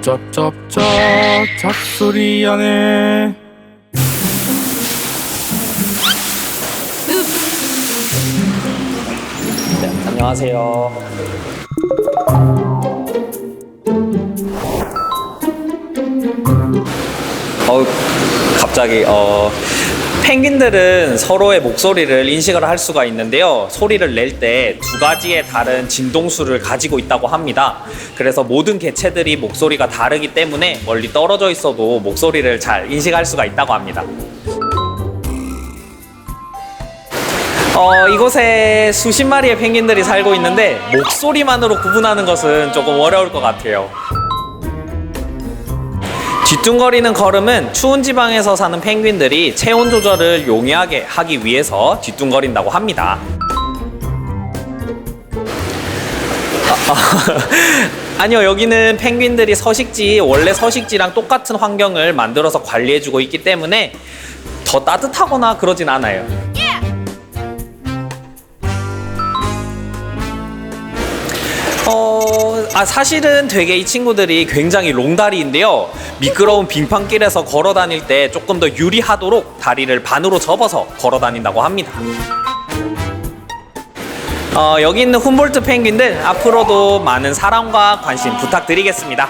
쩝쩝쩝 잡소리 하네 네, 안녕하세요. 어, 갑자기 어 펭귄들은 서로의 목소리를 인식을 할 수가 있는데요. 소리를 낼 때 두 가지의 다른 진동수를 가지고 있다고 합니다. 그래서 모든 개체들이 목소리가 다르기 때문에 멀리 떨어져 있어도 목소리를 잘 인식할 수가 있다고 합니다. 어, 이곳에 수십 마리의 펭귄들이 살고 있는데 목소리만으로 구분하는 것은 조금 어려울 것 같아요. 뒤뚱거리는 걸음은 추운 지방에서 사는 펭귄들이 체온 조절을 용이하게 하기 위해서 뒤뚱거린다고 합니다. 아, 아니요, 여기는 펭귄들이 서식지, 원래 서식지랑 똑같은 환경을 만들어서 관리해주고 있기 때문에 더 따뜻하거나 그러진 않아요. 어, 아, 사실은 되게 이 친구들이 굉장히 롱다리인데요. 미끄러운 빙판길에서 걸어 다닐 때 조금 더 유리하도록 다리를 반으로 접어서 걸어 다닌다고 합니다. 어, 여기 있는 훔볼트 펭귄들 앞으로도 많은 사랑과 관심 부탁드리겠습니다.